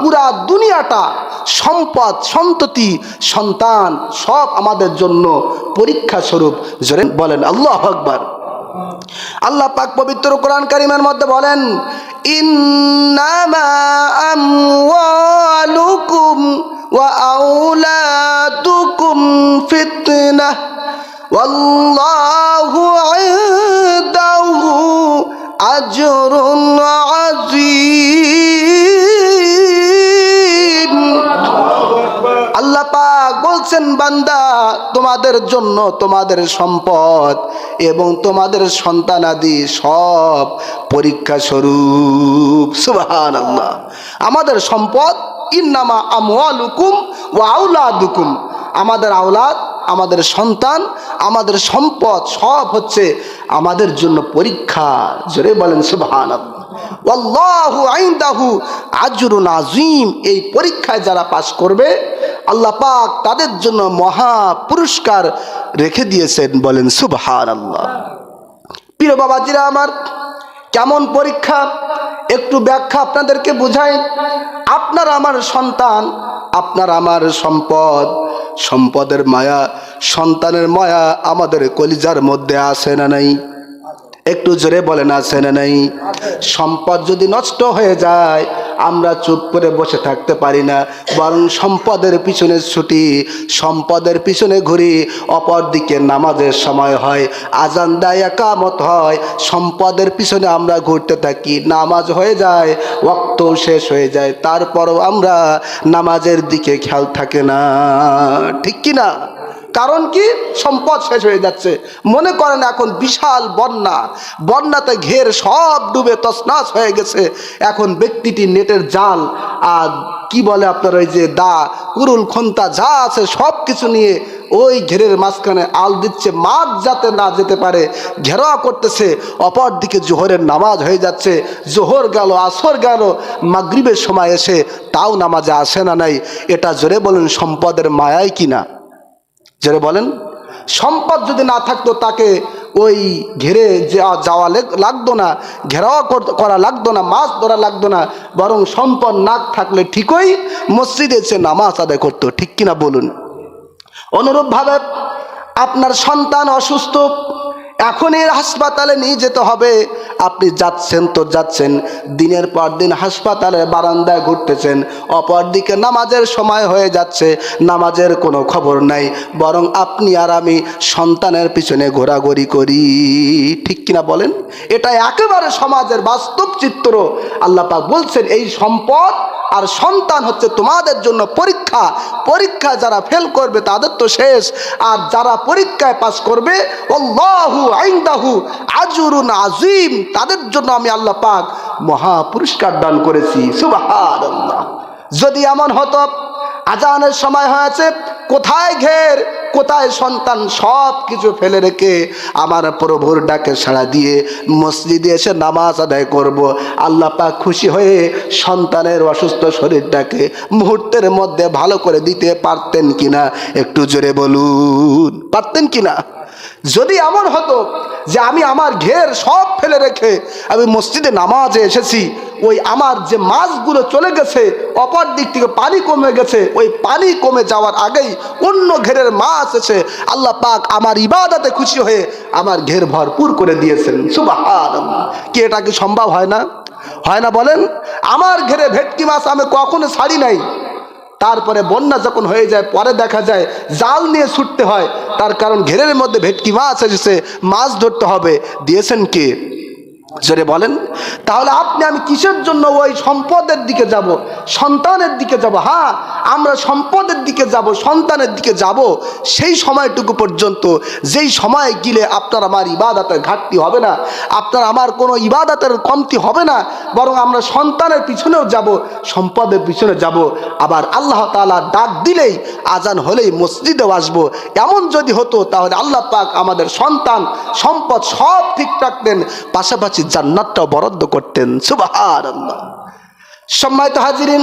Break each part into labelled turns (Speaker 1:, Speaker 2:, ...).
Speaker 1: পুরা দুনিয়াটা সম্পদ, সন্ততি, সন্তান সব আমাদের জন্য পরীক্ষা স্বরূপ। জোরে বলেন, আল্লাহ আকবার। আল্লাহ পাক পবিত্র কোরআন কারিমের মধ্যে বলেন ওয়া আজরুন আযীম। বলছেন, বান্দা, তোমাদের জন্য তোমাদের সম্পদ এবং তোমাদের সন্তানাদি সব পরীক্ষা স্বরূপ। সুবাহান আল্লাহ আমাদের সম্পদ, ইন্নামা আমওয়ালুকুম ওয়া আউলাদুকুম আমাদের আওলাদ, আমাদের সন্তান, আমাদের সম্পদ সব হচ্ছে আমাদের জন্য পরীক্ষা। জোরে বলেন সুবহান আল্লাহু আইন্দাহু আজরুন আজিম এই পরীক্ষায় যারা পাশ করবে আল্লাহ পাক তাদের জন্য মহা পুরস্কার রেখে দিয়েছেন বলেন সুবহান আল্লাহ প্রিয় বাবাজিরা আমার, কেমন পরীক্ষা? একটু ব্যাখ্যা আপনাদেরকে বোঝাই। আপনার আমার সন্তান, আপনার আমার সম্পদ, সম্পদের মায়া, সন্তানের মায়া আমাদের কলিজার মধ্যে আসে না নাই? একটু জোরে আছে না নাই। সম্পদ যদি নষ্ট হয়ে যায়, আমরা চুপ করে বসে থাকতে পারি না। বরং সম্পদের পিছনে ছুটি, সম্পদের পিছনে ঘুরি অপর দিকে নামাজের সময় হয়, আজান দেয়, একামত হয়। সম্পদের পিছনে আমরা ঘুরতে থাকি, নামাজ হয়ে যায় ওক্ত শেষ হয়ে যায়। তারপরও আমরা নামাজের দিকে খেয়াল থাকে না। ঠিক কি না কারণ কি? সম্পদ শেষ হয়ে যাচ্ছে। মনে করেন এখন বিশাল বন্যা। বন্যাতে ঘের সব ডুবে তছনাছ হয়ে গেছে। এখন ব্যক্তিটি নেটের জাল আর কি বলে আপনার ওই যে দা, কুরুল, খন্তা, যা আছে সব কিছু নিয়ে ওই ঘেরের মাঝখানে আল দিচ্ছে। মাছ যাতে না যেতে পারে ঘেরাও করতেছে। অপর দিকে জোহরের নামাজ হয়ে যাচ্ছে। জোহর গেল, আসর গেল, মাগরিবের সময় এসে তাও নামাজে আসে না নাই। এটা জোরে বলেন, সম্পদের মায়াই কিনা? যারা বলেন, সম্পদ যদি না থাকতো তাকে ওই ঘেরে যাওয়া লেগ- লাগতো না ঘেরাওয়া করা লাগতো না, মাছ ধরা লাগতো না, বরং সম্পদ না থাকলে ঠিকই মসজিদে সে নামাজ আদায় করতো, ঠিক কিনা বলুন? অনুরূপভাবে আপনার সন্তান অসুস্থ এখনই হাসপাতালে নিয়ে যেতে হবে। আপনি যাচ্ছেন তো যাচ্ছেন, দিনের পর দিন হাসপাতালের বারান্দায় ঘুরতেছেন অপরদিকে নামাজের সময় হয়ে যাচ্ছে, নামাজের কোনো খবর নাই, বরং আপনি আর আমি সন্তানের পিছনে ঘোরাঘুরি করি। ঠিক কিনা বলেন? এটা একেবারে সমাজের বাস্তব চিত্র। আল্লাহ পাক বলছেন, এই সম্পদ আর সন্তান হচ্ছে তোমাদের জন্য পরীক্ষা। পরীক্ষা যারা ফেল করবে, তাদের তো শেষ। আর যারা পরীক্ষায় পাস করবে, আল্লাহু আইন্দাহু আজুরুন আজিম তাদের জন্য আমি আল্লাহ পাক মহা পুরস্কার দান করেছি। যদি এমন হতো আজানের সময় হয়েছে, কোথায় ঘের, কোথায় সন্তান, সব কিছু ফেলে রেখে আমার প্রভুর ডাকে সাড়া দিয়ে মসজিদে এসে নামাজ আদায় করব। আল্লাহ পাক খুশি হয়ে সন্তানের অসুস্থ শরীরটাকে মুহূর্তের মধ্যে ভালো করে দিতে পারতেন কিনা একটু জোরে বলুন। পারতেন কিনা? যদি এমন হতো যে আমি আমার ঘের সব ফেলে রেখে আমি মসজিদে নামাজে এসেছি, ওই আমার যে মাছগুলো চলে গেছে, অপর দিক থেকে পানি কমে গেছে, ওই পানি কমে যাওয়ার আগেই অন্য ঘেরের মাছ এসে আল্লাহ পাক আমার ইবাদাতে খুশি হয়ে আমার ঘের ভরপুর করে দিয়েছেন। সুবহানাল্লাহ। কি এটা কি সম্ভব হয় না? হয় না বলেন? আমার ঘেরে ভেটকি মাছ আমি কখনো ছাড়ি নাই। তারপরে বন্যা যখন হয়ে যায়, পরে দেখা যায় জাল নিয়ে ছুটতে হয়। তার কারণ ঘেরের মধ্যে ভেটকি মাছ এসেছে, মাছ ধরতে হবে। দিয়েছেন কে? জোরে বলেন। তাহলে আপনি, আমি কিসের জন্য ওই সম্পদের দিকে যাব? সন্তানের দিকে যাব? হ্যাঁ আমরা সম্পদের দিকে যাব, সন্তানের দিকে যাব, সেই সময়টুকু পর্যন্ত, যেই সময় গিলে আপনার আমার ইবাদাতের ঘাটতি হবে না, আপনার আমার কোনো ইবাদাতের কমতি হবে না, বরং আমরা সন্তানের পিছনেও যাব, সম্পদের পিছনে যাব। আবার আল্লাহ তালা ডাক দিলেই আজান হলেই মসজিদেও আসব। এমন যদি হতো, তাহলে আল্লাহ পাক আমাদের সন্তান, সম্পদ সব ঠিক রাখতেন, পাশাপাশি জান্নাতটাও বরাদ্দ করতেন। সুবাহান সম্মানিত হাজিরিন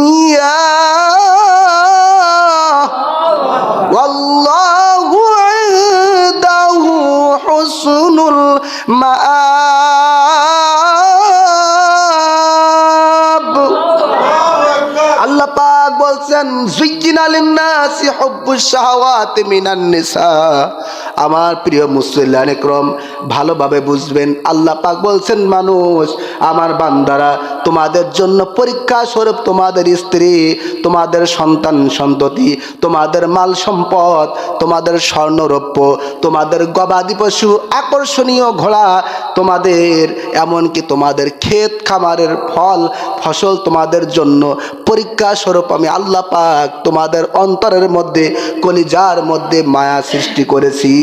Speaker 1: ওয়াল হারস যালিকা মাতাউল হায়াতিদ দুনিয়া والله عنده حسن المآب আল্লাহ পাক বলছেন জুইজিনা লিন্নাসি হুব্বুশ শাহাওয়াতি মিনান নিসা আমার প্রিয় মুসলিয়ান একরম, ভালোভাবে বুঝবেন, আল্লাহ পাক বলছেন, মানুষ, আমার বান্দারা, তোমাদের জন্য পরীক্ষা স্বরূপ তোমাদের স্ত্রী, তোমাদের সন্তান সন্ততি, তোমাদের মাল সম্পদ, তোমাদের স্বর্ণরৌপ্য, তোমাদের গবাদি পশু আকর্ষণীয় ঘোড়া, তোমাদের, এমনকি তোমাদের ক্ষেত খামারের ফল, ফসল তোমাদের জন্য। পরীক্ষা স্বরূপ আমি আল্লাহ পাক তোমাদের অন্তরের মধ্যে, কলিজার মধ্যে মায়া সৃষ্টি করেছি।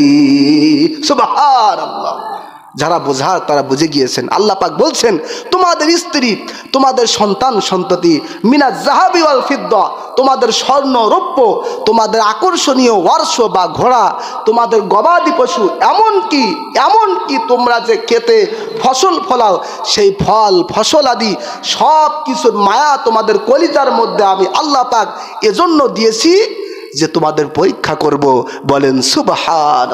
Speaker 1: সুবহানাল্লাহ। যারা বোঝার, তারা বুঝে গিয়েছেন। আল্লাহ পাক বলছেন, তোমাদের স্ত্রী, তোমাদের সন্তান, সন্ততি, মিনা জাহাবি ওয়াল ফিদ্দা, তোমাদের স্বর্ণ, রৌপ্য, তোমাদের আকর্ষণীয় ওয়ার্ষ বা ঘোড়া, তোমাদের গবাদি পশু, এমনকি এমনকি তোমরা যে খেতে ফসল ফলাও, সেই ফল, ফসল আদি, সব কিছুর মায়া তোমাদের কলিজার মধ্যে আমি আল্লাহ পাক এজন্য দিয়েছি যে তোমাদের পরীক্ষা করব। বলেন সুবাহান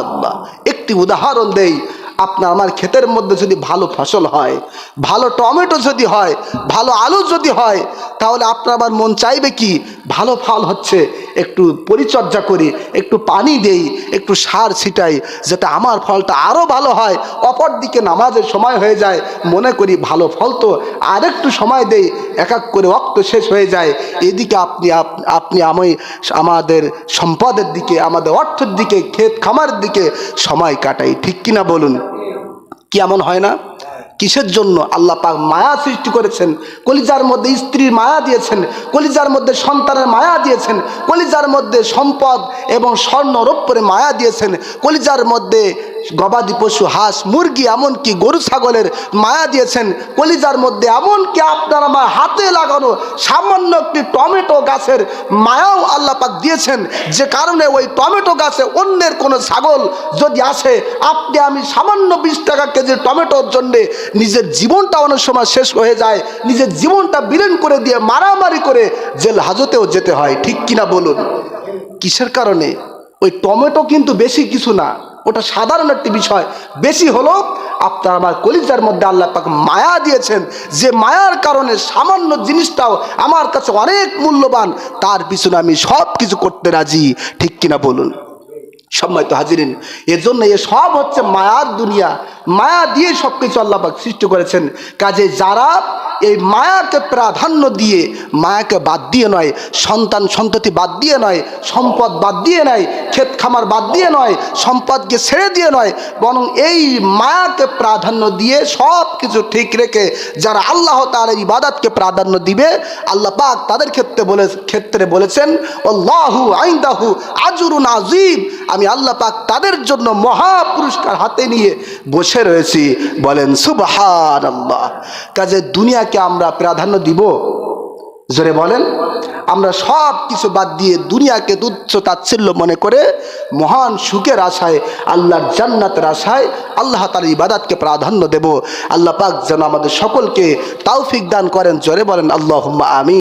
Speaker 1: একটি উদাহরণ দেই আপনার আমার ক্ষেতের মধ্যে যদি ভালো ফসল হয়, ভালো টমেটো যদি হয়, ভালো আলু যদি হয়, তাহলে আপনার আবার মন চাইবে কি? ভালো ফল হচ্ছে, একটু পরিচর্যা করি, একটু পানি দেই, একটু সার ছিটাই, যাতে আমার ফলটা আরও ভালো হয় অপর দিকে নামাজের সময় হয়ে যায়, মনে করি ভালো ফল তো আরেকটু সময় দেই, এক এক করে অক্ত শেষ হয়ে যায়। এদিকে আপনি, আপ- আপনি আমি আমাদের সম্পদের দিকে, আমাদের অর্থের দিকে, ক্ষেত খামারের দিকে সময় কাটাই, ঠিক কিনা বলুন? কি এমন হয় না? কিসের জন্য? আল্লাহ পাক মায়া সৃষ্টি করেছেন, কলিজার মধ্যে স্ত্রীর মায়া দিয়েছেন, কলিজার মধ্যে সন্তানের মায়া দিয়েছেন, কলিজার মধ্যে সম্পদ এবং স্বর্ণ রৌপ্যের মায়া দিয়েছেন, কলিজার মধ্যে গবাদি পশু, হাঁস, মুরগি, এমনকি গরু, ছাগলের মায়া দিয়েছেন। কলিজার মধ্যে এমনকি আপনার আমার হাতে লাগানো সামান্য একটি টমেটো গাছের মায়াও আল্লাহ পাক দিয়েছেন। যে কারণে ওই টমেটো গাছে অন্যের কোনো ছাগল যদি আসে, আপনি আমি সামান্য বিশ টাকা কেজির টমেটোর জন্যে নিজের জীবনটা অনেক সময় শেষ হয়ে যায়, নিজের জীবনটা বিলীন করে দিয়ে মারামারি করে জেল হাজতেও যেতে হয়। ঠিক কিনা বলুন? কিসের কারণে? ওই টমেটো কিন্তু বেশি কিছু না। ওটা সাধারণ একটি বিষয়। বেশি হলো আপনার আমার কলিতার মধ্যে আল্লাহ পাক মায়া দিয়েছেন যে মায়ার কারণে সামান্য জিনিসটাও আমার কাছে অনেক মূল্যবান, তার পিছনে আমি সব কিছু করতে রাজি। ঠিক কিনা বলুন? সম্মানিত হাজিরিন এর জন্য এ সব হচ্ছে মায়ার দুনিয়া। মায়া দিয়ে সব কিছু আল্লাপাক সৃষ্টি করেছেন। কাজে যারা এই মায়াকে প্রাধান্য দিয়ে, মায়াকে বাদ দিয়ে নয়, সন্তান সন্ততি বাদ দিয়ে নয়, সম্পদ বাদ দিয়ে নয়, ক্ষেত খামার বাদ দিয়ে নয়, সম্পদকে ছেড়ে দিয়ে নয়, বরং এই মায়াকে প্রাধান্য দিয়ে সব কিছু ঠিক রেখে যারা আল্লাহ তার ইবাদতকে প্রাধান্য দিবে, আল্লাহ পাক তাদের ক্ষেত্রে বলে ক্ষেত্রে বলেছেন, আল্লাহু আইন্দাহু আজরুন আজিব আমি আল্লাহ পাক তাদের জন্য মহা পুরস্কার হাতে নিয়ে বসে রয়েছি। বলেন সুবহান আল্লাহ কাজে দুনিয়াকে আমরা প্রাধান্য দিব? জোরে বলেন। আমরা সব কিছু বাদ দিয়ে দুনিয়াকে তুচ্ছ তাচ্ছিল্য মনে করে মহান সুখের আশায়, আল্লাহর জান্নাতের আশায় আল্লাহ তার ইবাদাতকে প্রাধান্য দেব। আল্লাহ পাক যেন আমাদের সকলকে তাওফিক দান করেন। জোরে বলেন আল্লাহ আমি